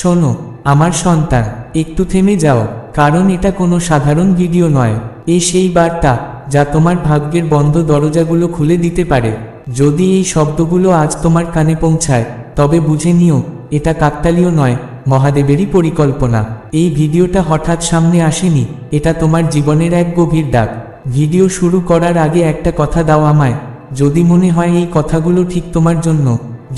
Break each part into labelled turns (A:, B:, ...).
A: শোনো, আমার সন্তান, একটু থেমে যাও, কারণ এটা কোনো সাধারণ ভিডিও নয়। এ সেই বার্তা, যা তোমার ভাগ্যের বন্ধ দরজাগুলো খুলে দিতে পারে। যদি এই শব্দগুলো আজ তোমার কানে পৌঁছায়, তবে বুঝে নিও, এটা কাকতালীয় নয়, মহাদেবেরই পরিকল্পনা। এই ভিডিওটা হঠাৎ সামনে আসেনি, এটা তোমার জীবনের এক গভীর ডাক ভিডিও শুরু করার আগে একটা কথা দাও আমায়, যদি মনে হয় এই কথাগুলো ঠিক তোমার জন্য,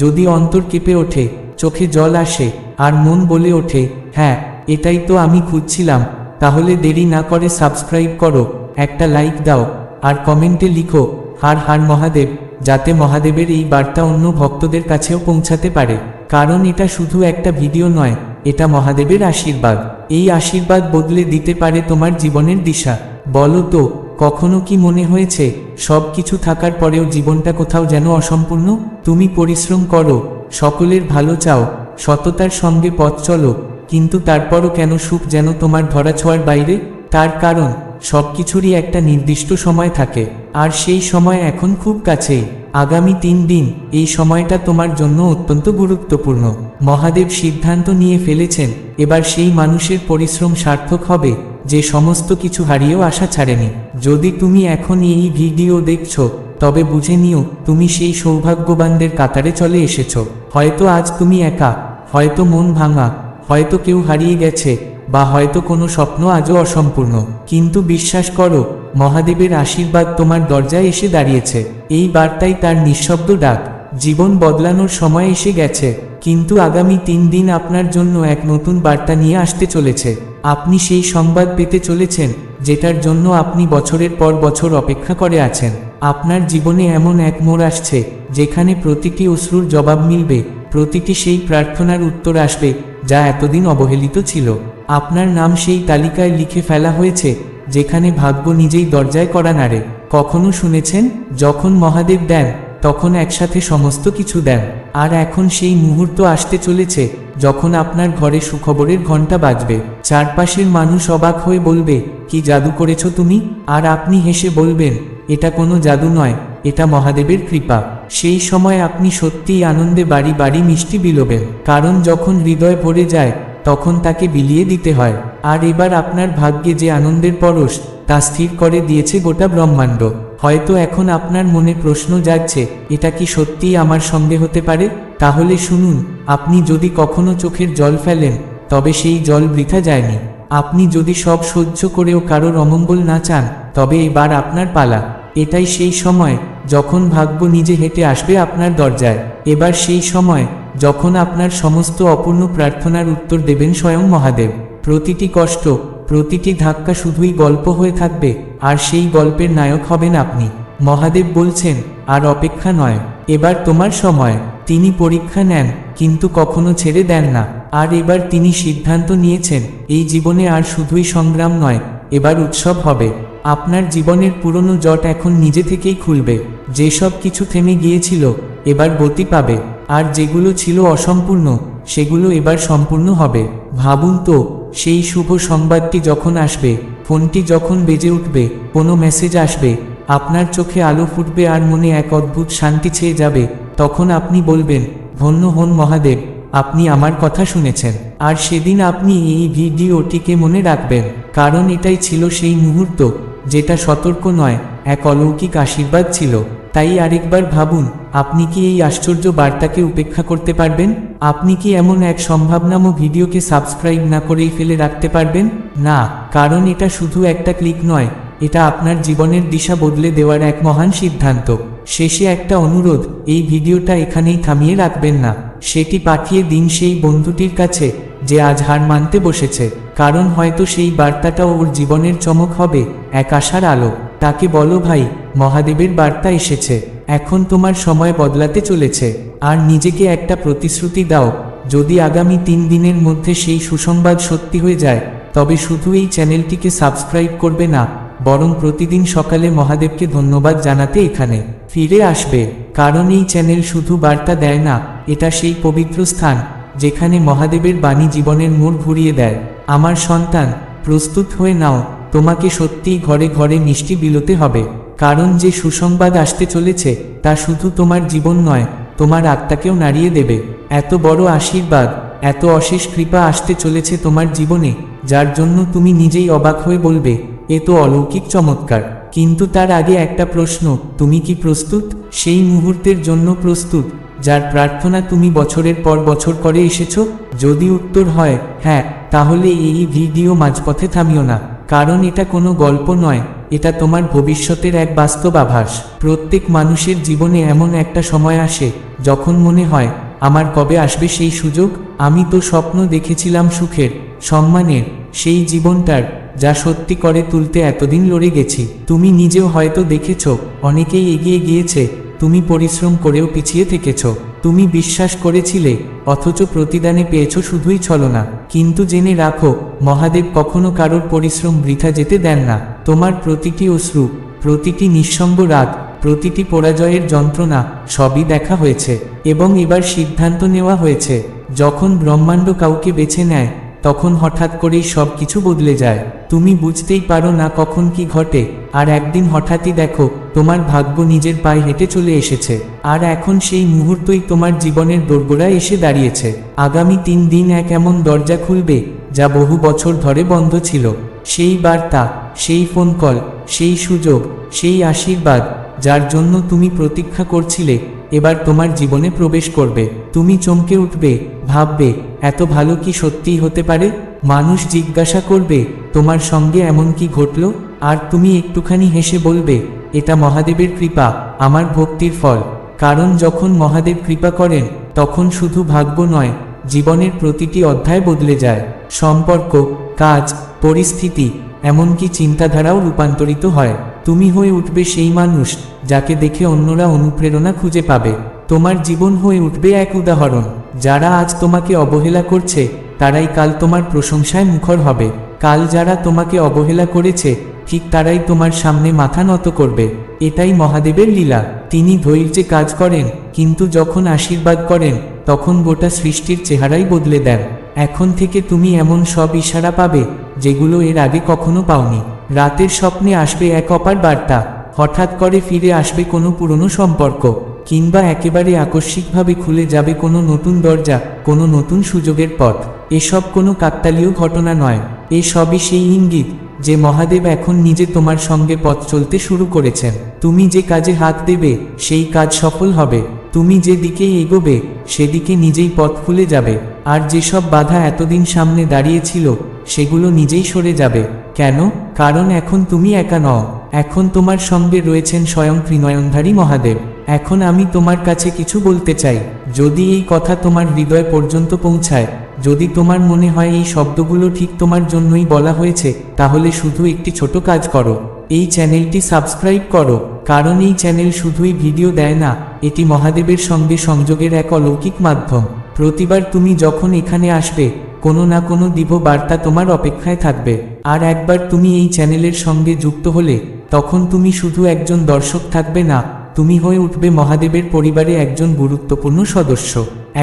A: যদি অন্তর কেঁপে ওঠে চোখে জল আসে আর মন বলে ওঠে হ্যাঁ এটাই তো আমি খুঁজছিলাম, তাহলে দেরি না করে সাবস্ক্রাইব করো, একটা লাইক দাও, আর কমেন্টে লিখো, হার হার মহাদেব, যাতে মহাদেবের এই বার্তা অন্য ভক্তদের কাছেও পৌঁছাতে পারে, কারণ এটা শুধু একটা ভিডিও নয়, এটা মহাদেবের আশীর্বাদ, এই আশীর্বাদ বদলে দিতে পারে তোমার জীবনের দিশা, বলো তো, কখনো কি মনে হয়েছে সব কিছু থাকার পরেও জীবনটা কোথাও যেন অসম্পূর্ণ, তুমি পরিশ্রম করো সকলের ভালো চাও, সততার সঙ্গে পথ চলো, কিন্তু তারপরও কেন সুখ যেন তোমার ধরাছোঁয়ার বাইরে? তার কারণ সব কিছুরই একটা নির্দিষ্ট সময় থাকে, আর সেই সময় এখন খুব কাছেই আগামী তিন দিন, এই সময়টা তোমার জন্য অত্যন্ত গুরুত্বপূর্ণ। মহাদেব সিদ্ধান্ত নিয়ে ফেলেছেন, এবার সেই মানুষের পরিশ্রম সার্থক হবে, যে সমস্ত কিছু হারিয়েও আশা ছাড়েনি। যদি তুমি এখন এই ভিডিও দেখছ তবে বুঝে নিও, তুমি সেই সৌভাগ্যবানদের কাতারে চলে এসেছ। হয়তো আজ তুমি একা, হয়তো মন ভাঙা, হয়তো কেউ হারিয়ে গেছে, বা হয়তো কোনো স্বপ্ন আজও অসম্পূর্ণ। কিন্তু বিশ্বাস করো, মহাদেবের আশীর্বাদ তোমার দরজায় এসে দাঁড়িয়েছে। এই বার্তাই তার নিঃশব্দ ডাক। জীবন বদলানোর সময় এসে গেছে, কিন্তু আগামী তিন দিন আপনার জন্য এক নতুন বার্তা নিয়ে আসতে চলেছে। আপনি সেই সংবাদ পেতে চলেছেন যেটার জন্য আপনি বছরের পর বছর অপেক্ষা করে আছেন। আপনার জীবনে এমন এক মোড় আসছে, যেখানে প্রতিটি অশ্রুর জবাব মিলবে, প্রতিটি সেই প্রার্থনার উত্তর আসবে, যা এতদিন অবহেলিত ছিল। আপনার নাম সেই তালিকায় লিখে ফেলা হয়েছে, যেখানে ভাগ্য নিজেই দরজায় করা নাড়ে। কখনো শুনেছেন, যখন মহাদেব দেন তখন একসাথে সমস্ত কিছু দেন। আর এখন সেই মুহূর্ত আসতে চলেছে, যখন আপনার ঘরে সুখবরের ঘণ্টা বাজবে। চারপাশের মানুষ অবাক হয়ে বলবে, কি জাদু করেছ তুমি? আর আপনি হেসে বলবেন, এটা কোনো জাদু নয়, এটা মহাদেবের কৃপা। সেই সময় আপনি সত্যিই আনন্দে বাড়ি বাড়ি মিষ্টি বিলোবেন। কারণ যখন হৃদয় ভরে যায়, তখন তাকে বিলিয়ে দিতে হয়। আর এবার আপনার ভাগ্যে যে আনন্দের পরশ, তা স্থির করে দিয়েছে গোটা ব্রহ্মাণ্ড। হয়তো এখন আপনার মনে প্রশ্ন জাগছে, এটা কি সত্যিই আমার সঙ্গে হতে পারে? তাহলে শুনুন, আপনি যদি কখনো চোখের জল ফেলেন, তবে সেই জল বৃথা যায়নি। আপনি যদি সব সহ্য করেও কারোর অমঙ্গল না চান, তবে এবার আপনার পালা। এটাই সেই সময় যখন ভাগ্য নিজে হেঁটে আসবে আপনার দরজায়। এবার সেই সময় যখন আপনার সমস্ত অপূর্ণ প্রার্থনার উত্তর দেবেন স্বয়ং মহাদেব। প্রতিটি কষ্ট প্রতিটি ধাক্কা শুধুই গল্প হয়ে থাকবে, আর সেই গল্পের নায়ক হবেন আপনি। মহাদেব বলছেন, আর অপেক্ষা নয়, এবার তোমার সময়। তিনি পরীক্ষা নেন, কিন্তু কখনো ছেড়ে দেন না। আর এবার তিনি সিদ্ধান্ত নিয়েছেন, এই জীবনে আর শুধুই সংগ্রাম নয়, এবার উৎসব হবে। আপনার জীবনের পুরনো জট এখন নিজে থেকেই খুলবে। যেসব কিছু থেমে গিয়েছিল, এবার গতি পাবে। আর যেগুলো ছিল অসম্পূর্ণ সেগুলো এবার সম্পূর্ণ হবে। ভাবুন তো, সেই শুভ সংবাদটি যখন আসবে, ফোনটি যখন বেজে উঠবে, কোনো মেসেজ আসবে, আপনার চোখে আলো ফুটবে আর মনে এক অদ্ভুত শান্তি ছেয়ে যাবে, তখন আপনি বলবেন, ধন্য হন মহাদেব, আপনি আমার কথা শুনেছেন। আর সেদিন আপনি এই ভিডিওটিকে মনে রাখবেন, কারণ এটাই ছিল সেই মুহূর্ত, যেটা সতর্ক নয়, এক অলৌকিক আশীর্বাদ ছিল। তাই আরেকবার ভাবুন, আপনি কি এই আশ্চর্য বার্তাকে উপেক্ষা করতে পারবেন? আপনি কি এমন এক সম্ভাবনামো ভিডিওকে সাবস্ক্রাইব না করেই ফেলে রাখতে পারবেন? না, কারণ এটা শুধু একটা ক্লিক নয়, এটা আপনার জীবনের দিশা বদলে দেওয়ার এক মহান সিদ্ধান্ত। শেষে একটা অনুরোধ, এই ভিডিওটা এখানেই থামিয়ে রাখবেন না। সেটি পাঠিয়ে দিন সেই বন্ধুটির কাছে, যে আজ হার মানতে বসেছে। কারণ হয়তো সেই বার্তাটাও ওর জীবনের চমক হবে, এক আশার আলো। তাকে বলো ভাই, মহাদেবের বার্তা এসেছে। এখন তোমার সময় বদলাতে চলেছে। আর নিজেকে একটা প্রতিশ্রুতি দাও, যদি আগামী তিন দিনের মধ্যে সেই সুসংবাদ সত্যি হয়ে যায়, তবে শুধু এই চ্যানেলটিকে সাবস্ক্রাইব করবে না, বরং প্রতিদিন সকালে মহাদেবকে ধন্যবাদ জানাতে এখানে ফিরে আসবে। কারণ এই চ্যানেল শুধু বার্তা দেয় না, এটা সেই পবিত্র স্থান, যেখানে মহাদেবের বাণী জীবনের মোড় ঘুরিয়ে দেয়। আমার সন্তান, প্রস্তুত হয়ে নাও, তোমাকে সত্যিই ঘরে ঘরে মিষ্টি বিলোতে হবে। কারণ যে সুসংবাদ আসতে চলেছে, তা শুধু তোমার জীবন নয়, তোমার আত্মাকেও নাড়িয়ে দেবে। এত বড় আশীর্বাদ, এত অশেষ কৃপা আসতে চলেছে তোমার জীবনে, যার জন্য তুমি নিজেই অবাক হয়ে বলবে, এ তো অলৌকিক চমৎকার। কিন্তু তার আগে একটা প্রশ্ন, তুমি কি প্রস্তুত? সেই মুহূর্তের জন্য প্রস্তুত, যার প্রার্থনা তুমি বছরের পর বছর করে এসেছ? যদি উত্তর হয় হ্যাঁ তাহলে এই ভিডিও মাঝপথে থামিও না। কারণ এটা কোনো গল্প নয়। এটা তোমার ভবিষ্যতের এক বাস্তব আভাস। প্রত্যেক মানুষের জীবনে এমন একটা সময় আসে, যখন মনে হয়, আমার কবে আসবে সেই সুযোগ? আমি তো স্বপ্ন দেখেছিলাম সুখের, সম্মানের, সেই জীবনটার, যা সত্যি করে তুলতে এতদিন লড়ে গেছি। তুমি নিজেও হয়তো দেখেছ, অনেকেই এগিয়ে গিয়েছে, তুমি পরিশ্রম করেও পিছিয়ে থেকেছ। তুমি বিশ্বাস করেছিলে, অথচ প্রতিদানে পেয়েছ শুধুই ছলনা। কিন্তু জেনে রাখো, মহাদেব কখনো কারোর পরিশ্রম বৃথা যেতে দেন না। তোমার প্রতিটি অশ্রু, প্রতিটি নিঃসঙ্গ রাত প্রতিটি পরাজয়ের যন্ত্রণা, সবই দেখা হয়েছে। এবং এবার সিদ্ধান্ত নেওয়া হয়েছে, যখন ব্রহ্মাণ্ড কাউকে বেছে নেয় তখন হঠাৎ করেই সব কিছু বদলে যায়। তুমি বুঝতেই পারো না কখন কি ঘটে। আর একদিন হঠাৎই দেখো, তোমার ভাগ্য নিজের পায়ে হেঁটে চলে এসেছে। আর এখন সেই মুহূর্তই তোমার জীবনের দোরগোড়ায় এসে দাঁড়িয়েছে। আগামী তিন দিন এক এমন দরজা খুলবে, যা বহু বছর ধরে বন্ধ ছিল। সেই বার্তা, সেই ফোন কল সেই সুযোগ, সেই আশীর্বাদ যার জন্য তুমি প্রতীক্ষা করছিলে, এবার তোমার জীবনে প্রবেশ করবে। তুমি চমকে উঠবে, ভাববে, এত ভালো কি সত্যিই হতে পারে? মানুষ জিজ্ঞাসা করবে, তোমার সঙ্গে এমন কি ঘটল? আর তুমি একটুখানি হেসে বলবে, এটা মহাদেবের কৃপা, আমার ভক্তির ফল। কারণ যখন মহাদেব কৃপা করেন, তখন শুধু ভাগ্য নয়, জীবনের প্রতিটি অধ্যায় বদলে যায়। সম্পর্ক, কাজ, পরিস্থিতি, এমনকি চিন্তাধারাও রূপান্তরিত হয়। তুমি হয়ে উঠবে সেই মানুষ, যাকে দেখে অন্যরা অনুপ্রেরণা খুঁজে পাবে। তোমার জীবন হয়ে উঠবে এক উদাহরণ, যারা আজ তোমাকে অবহেলা করছে, তারাই কাল তোমার প্রশংসায় মুখর হবে। কাল যারা তোমাকে অবহেলা করেছে, ঠিক তারাই তোমার সামনে মাথা নত করবে। এটাই মহাদেবের লীলা। তিনি ধৈর্যে কাজ করেন, কিন্তু যখন আশীর্বাদ করেন, তখন গোটা সৃষ্টির চেহারাই বদলে দেন। এখন থেকে তুমি এমন সব ইশারা পাবে, যেগুলো এর আগে কখনো পাওনি। রাতের স্বপ্নে আসবে এক অপার বার্তা, হঠাৎ করে ফিরে আসবে কোনো পুরনো সম্পর্ক, কিংবা একেবারে আকস্মিকভাবে খুলে যাবে কোনো নতুন দরজা, কোনো নতুন সুযোগের পথ। এসব কোনো কাকতালীয় ঘটনা নয়। এসবই সেই ইঙ্গিত যে মহাদেব এখন নিজে তোমার সঙ্গে পথ চলতে শুরু করেছেন। তুমি যে কাজে হাত দেবে, সেই কাজ সফল হবে। তুমি যে দিকে এগোবে, সেদিকে নিজেই পথ খুলে যাবে। আর যেসব বাধা এতদিন সামনে দাঁড়িয়েছিল, সেগুলো নিজেই সরে যাবে। কেন? কারণ এখন তুমি একা নও। এখন তোমার সঙ্গে রয়েছেন স্বয়ং ত্রিনয়নধারী মহাদেব। এখন আমি তোমার কাছে কিছু বলতে চাই। যদি এই কথা তোমার হৃদয় পর্যন্ত পৌঁছায়, যদি তোমার মনে হয় এই শব্দগুলো ঠিক তোমার জন্যই বলা হয়েছে, তাহলে শুধু একটি ছোট কাজ করো। এই চ্যানেলটি সাবস্ক্রাইব করো। কারণ এই চ্যানেল শুধুই ভিডিও দেয় না, এটি মহাদেবের সঙ্গে সংযোগের এক অলৌকিক মাধ্যম। প্রতিবার তুমি যখন এখানে আসবে, কোনো না কোনো দিব বার্তা তোমার অপেক্ষায় থাকবে। আর একবার তুমি এই চ্যানেলের সঙ্গে যুক্ত হলে, তখন তুমি শুধু একজন দর্শক থাকবে না, তুমি হয়ে উঠবে মহাদেবের পরিবারে একজন গুরুত্বপূর্ণ সদস্য।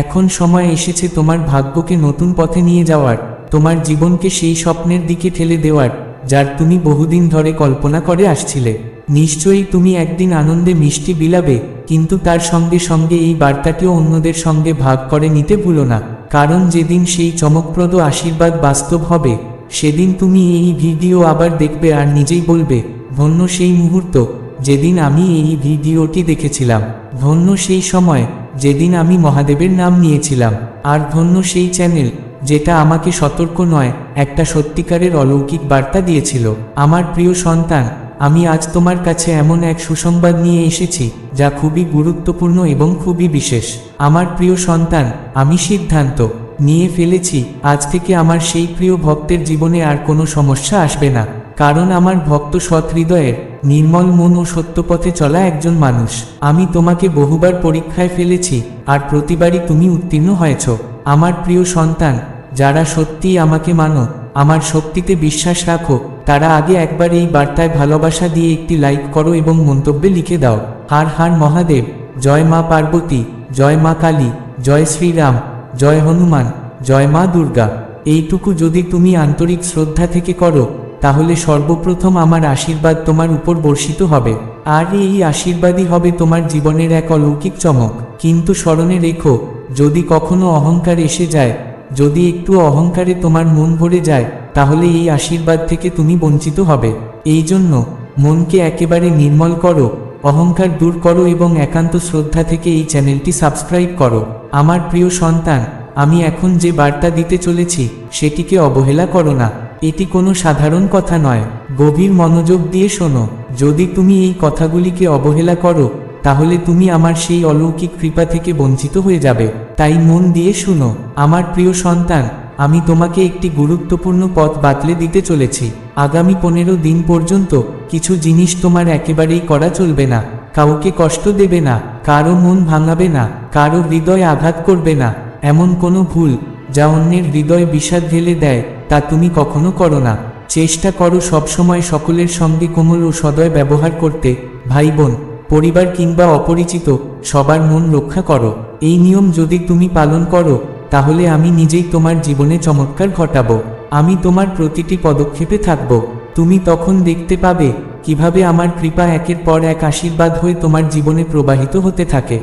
A: এখন সময় এসেছে তোমার ভাগ্যকে নতুন পথে নিয়ে যাওয়ার, তোমার জীবনকে সেই স্বপ্নের দিকে ঠেলে দেওয়ার। যার তুমি বহুদিন ধরে কল্পনা করে আসছিলে। নিশ্চয়ই তুমি একদিন আনন্দে মিষ্টি বিলাবে, কিন্তু তার সঙ্গে সঙ্গে এই বার্তাটিও অন্যদের সঙ্গে ভাগ করে নিতে ভুলো না। কারণ যেদিন সেই চমকপ্রদ আশীর্বাদ বাস্তব হবে, সেদিন তুমি এই ভিডিও আবার দেখবে আর নিজেই বলবে, ধন্য সেই মুহূর্ত, যেদিন আমি এই ভিডিওটি দেখেছিলাম। ধন্য সেই সময়, যেদিন আমি মহাদেবের নাম নিয়েছিলাম। আর ধন্য সেই চ্যানেল যেটা আমাকে সতর্ক নয়, একটা সত্যিকারের অলৌকিক বার্তা দিয়েছিল। আমার প্রিয় সন্তান, আমি আজ তোমার কাছে এমন এক সুসংবাদ নিয়ে এসেছি, যা খুবই গুরুত্বপূর্ণ এবং খুবই বিশেষ। আমার প্রিয় সন্তান, আমি সিদ্ধান্ত নিয়ে ফেলেছি, আজ থেকে আমার সেই প্রিয় ভক্তের জীবনে আর কোনো সমস্যা আসবে না, কারণ আমার ভক্ত সৎ হৃদয়ের নির্মল মন ও সত্যপথে চলা একজন মানুষ। আমি তোমাকে বহুবার পরীক্ষায় ফেলেছি, আর প্রতিবারই তুমি উত্তীর্ণ হয়েছ। আমার প্রিয় সন্তান, যারা সত্যিই আমাকে মানো, আমার শক্তিতে বিশ্বাস রাখো, তারা আগে একবার এই বার্তায় ভালোবাসা দিয়ে একটি লাইক করো এবং মন্তব্যে লিখে দাও। হার হার মহাদেব, জয় মা পার্বতী, জয় মা কালী, জয় শ্রীরাম, জয় হনুমান, জয় মা দুর্গা। এইটুকু যদি তুমি আন্তরিক শ্রদ্ধা থেকে করো, তাহলে সর্বপ্রথম আমার আশীর্বাদ তোমার উপর বর্ষিত হবে। আর এই আশীর্বাদই হবে তোমার জীবনের এক অলৌকিক চমক। কিন্তু স্মরণে রেখো যদি কখনো অহংকার এসে যায়, যদি একটু অহংকারে তোমার মন ভরে যায়, তাহলে এই আশীর্বাদ থেকে তুমি বঞ্চিত হবে। এই জন্য মনকে একেবারে নির্মল করো, অহংকার দূর করো এবং একান্ত শ্রদ্ধা থেকে এই চ্যানেলটি সাবস্ক্রাইব করো। আমার প্রিয় সন্তান, আমি এখন যে বার্তা দিতে চলেছি, সেটিকে অবহেলা করো না। এটি কোনো সাধারণ কথা নয়। গভীর মনোযোগ দিয়ে শোনো। যদি তুমি এই কথাগুলিকে অবহেলা করো তাহলে তুমি আমার সেই অলৌকিক কৃপা থেকে বঞ্চিত হয়ে যাবে। তাই মন দিয়ে শুনো, আমার প্রিয় সন্তান, আমি তোমাকে একটি গুরুত্বপূর্ণ পথ বাতলে দিতে চলেছি। আগামী পনেরো দিন পর্যন্ত কিছু জিনিস তোমার একেবারেই করা চলবে না। কাউকে কষ্ট দেবে না, কারও মন ভাঙাবে না, কারও হৃদয় আঘাত করবে না। এমন কোনো ভুল যা অন্যের হৃদয় বিষাদ ঢেলে দেয়, তা তুমি কখনো করো না। চেষ্টা করো সবসময় সকলের সঙ্গে কোমল ও সদয় ব্যবহার করতে। ভাই বোন পরিবার কিংবা অপরিচিত, সবার মন রক্ষা করো। এই নিয়ম যদি তুমি পালন করো, তাহলে আমি নিজেই তোমার জীবনে চমৎকার ঘটাবো। আমি তোমার প্রতিটি পদক্ষেপে থাকব। তুমি তখন দেখতে পাবে কীভাবে আমার কৃপা একের পর এক আশীর্বাদ হয়ে তোমার জীবনে প্রবাহিত হতে থাকে।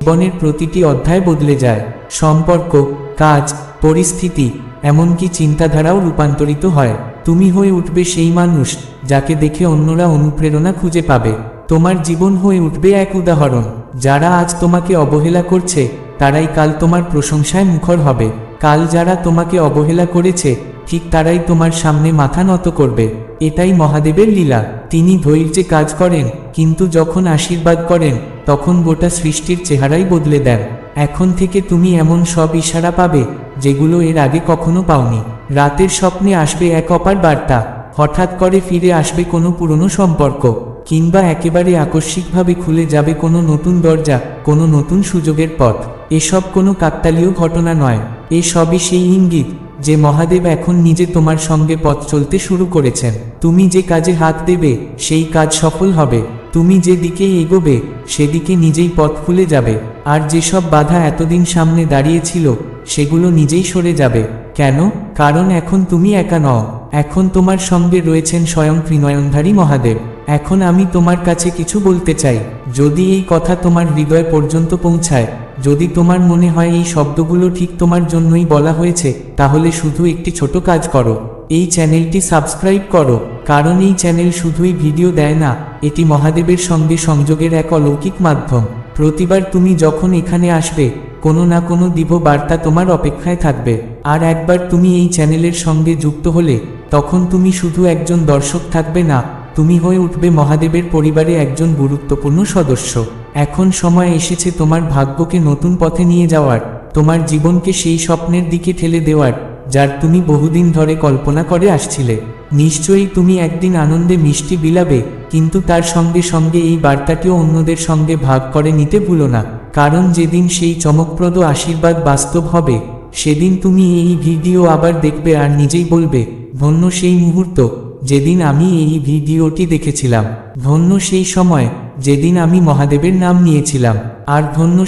A: জীবনের প্রতিটি অধ্যায় বদলে যায়। সম্পর্ক, কাজ, পরিস্থিতি, এমনকি চিন্তাধারাও রূপান্তরিত হয়। তুমি হয়ে উঠবে সেই মানুষ যাকে দেখে অন্যরা অনুপ্রেরণা খুঁজে পাবে। তোমার জীবন হয়ে উঠবে এক উদাহরণ। যারা আজ তোমাকে অবহেলা করছে, তারাই কাল তোমার প্রশংসায় মুখর হবে। কাল যারা তোমাকে অবহেলা করেছে, ঠিক তারাই তোমার সামনে মাথা নত করবে। এটাই মহাদেবের লীলা। তিনি ধৈর্যে কাজ করেন, কিন্তু যখন আশীর্বাদ করেন, তখন গোটা সৃষ্টির চেহারাই বদলে দেন। এখন থেকে তুমি এমন সব ইশারা পাবে, যেগুলো এর আগে কখনো পাওনি। রাতের স্বপ্নে আসবে এক অপার বার্তা। হঠাৎ করে ফিরে আসবে কোনো পুরনো সম্পর্ক। কিংবা একেবারে আকস্মিকভাবে খুলে যাবে কোনো নতুন দরজা, কোনো নতুন সুযোগের পথ। এসব কোনো কাকতালীয় ঘটনা নয়। এসবই সেই ইঙ্গিত যে মহাদেব এখন নিজে তোমার সঙ্গে পথ চলতে শুরু করেছেন। তুমি যে কাজে হাত দেবে, সেই কাজ সফল হবে। তুমি যে দিকে এগোবে, সেদিকে নিজেই পথ খুলে যাবে। আর যেসব বাধা এতদিন সামনে দাঁড়িয়েছিল, সেগুলো নিজেই সরে যাবে। কেন? কারণ এখন তুমি একা নও। এখন তোমার সঙ্গে রয়েছেন স্বয়ং ত্রিনয়নধারী মহাদেব। এখন আমি তোমার কাছে কিছু বলতে চাই। যদি এই কথা তোমার হৃদয় পর্যন্ত পৌঁছায়, যদি তোমার মনে হয় এই শব্দগুলো ঠিক তোমার জন্যই বলা হয়েছে, তাহলে শুধু একটি ছোট কাজ করো। এই চ্যানেলটি সাবস্ক্রাইব করো, কারণ এই চ্যানেল শুধুই ভিডিও দেয় না, এটি মহাদেবের সঙ্গে সংযোগের এক অলৌকিক মাধ্যম। প্রতিবার তুমি যখন এখানে আসবে, কোনো না কোনো দিব্য বার্তা তোমার অপেক্ষায় থাকবে। আর একবার তুমি এই চ্যানেলের সঙ্গে যুক্ত হলে, তখন তুমি শুধু একজন দর্শক থাকবে না তুমি হয়ে উঠবে মহাদেবের পরিবারে একজন গুরুত্বপূর্ণ সদস্য। এখন সময় এসেছে তোমার ভাগ্যকে নতুন পথে নিয়ে যাওয়ার, তোমার জীবনকে সেই স্বপ্নের দিকে ঠেলে দেওয়ার, যার তুমি বহুদিন ধরে কল্পনা করে আসছিলে। নিশ্চয়ই তুমি একদিন আনন্দে মিষ্টি বিলাবে, কিন্তু তার সঙ্গে সঙ্গে এই বার্তাটিও অন্যদের সঙ্গে ভাগ করে নিতে ভুলো না। কারণ যেদিন সেই চমকপ্রদ আশীর্বাদ বাস্তব হবে, সেদিন তুমি এই ভিডিও আবার দেখবে আর নিজেই বলবে, ধন্য সেই মুহূর্ত। যেদিন আমি এই ভিডিওটি দেখেছিলাম, ধন্য সেই সময়, যেদিন আমি মহাদেবের নাম নিয়েছিলাম, আর ধন্য